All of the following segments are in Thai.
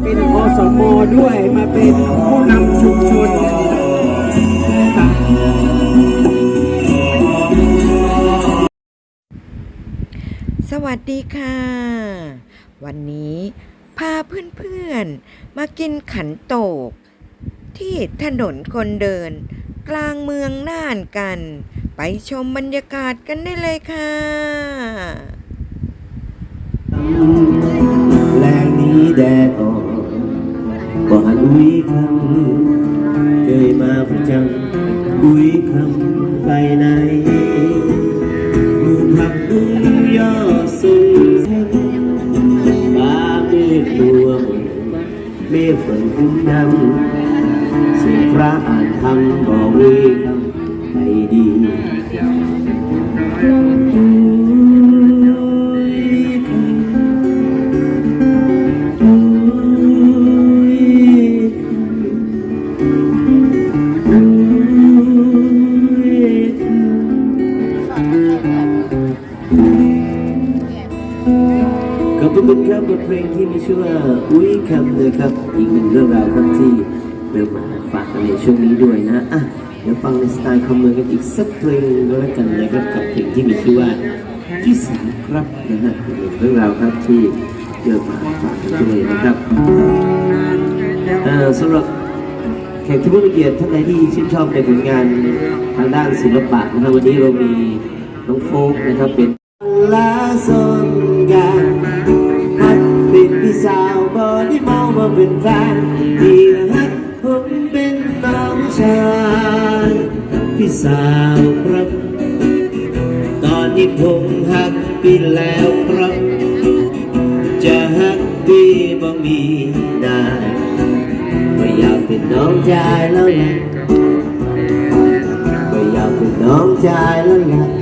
เป็นอสมด้วยมาเป็นผู้นำชุมชนสวัสดีค่ะ วันนี้พาเพื่อนๆ มากินขันโตก ที่ถนนคนเดิน กลางเมืองน่านกัน ไปชมบรรยากาศกันได้เลยค่ะแรงนี้แดดออก ยคำเคยมาประจำคุยคำไปไหนดูผักบุ้งย่อสุนเส้นฟ้าเมฆบัวมนเมฆฝนคุ้มดำเสียงพระอ่านคำบอกวิคำ ขอบคุณครับบทเพลงที่มีชื่อว่าอุ้ยคำนะครับ อีกหนึ่งเรื่องราวครับที่เริ่มาฝากกัในช่วงนี้ด้วยนะอะเดี๋ยวฟังในสไตล์คอมเมอร์กันอีกสักเพลงก็แล้วกันนะครับกับเพลงที่มีชื่อว่าที่สามครับนะฮะเรื่องราวครับที่เริ่มมาฝากกันด้วยนะครับสำหรับแขกที่ผู้มีเกียรติท่านใดที่ชื่นชอบในผลงานทางด้านศิลปะนะครับวันนี้เรามีน้องโฟกนะครับเป็น lason gan At bên đi sao bờ đi mau mà bình vang Thì hết hôm bên nóng tràn Đi sao khắp Còn những vùng hát đi leo khắp Chờ hát đi bao mi đài Mà dạo thì nóng dài lâu lắm Mà dạo thì nóng dài lâu lắm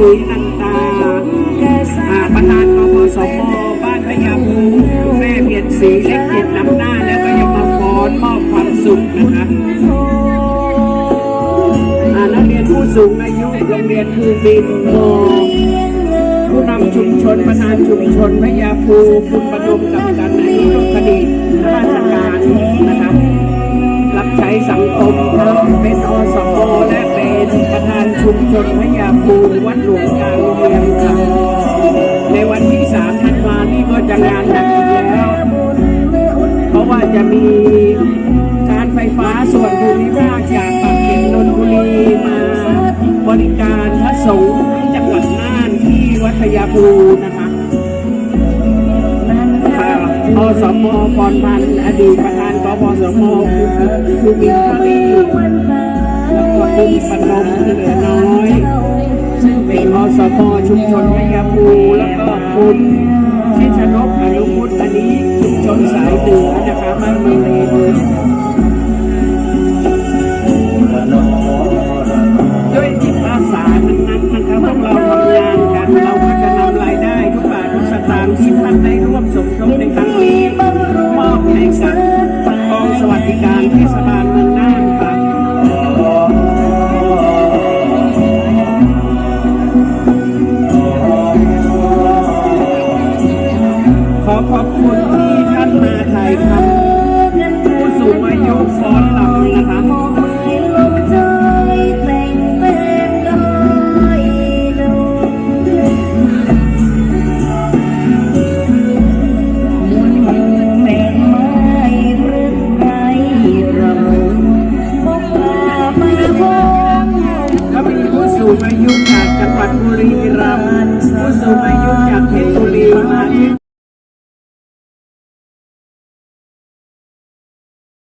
คุณตุ๋ยนันตาอาประธานกปสมบ้านพญาภูแม่เพียรศรีเล็กเจ็ดนำหน้าแล้วก็ยังมาฟ้อนมอบความสุขนะครับนักเรียนผู้สูงอายุโรงเรียนคือบินโมผู้นำชุมชนประธานชุมชนพญาภูคุณประดมกับกันในทุกคดีข้าราชการนะครับรับใช้สังคมครับเป็นอสมและ ชุมชนพญาภูวัดหลวงกลางเมืองครับในวันที่สามธันวานี่ก็จะงานหนักอีกแล้ว เพราะว่าจะมีการไฟฟ้าส่วนภูมิภาคจากปากเกร็ดนนทบุรีมาบริการพระสงฆ์จังหวัดน่านที่วัดพญาภูนะคะค่ะอสมพรพันธ์อดีตประธานกปสมคือคือมินทรีแล้วก็ คุณปนมเหลือน้อย ซึ่งเป็นอสมชุมชนพยาภูแล้วก็คุณชิชน ซ้อนลำนี่สูงอายุจากจังหวัดบุรีรัมย์ผู้สูงอายุจากเพชรบุรีมา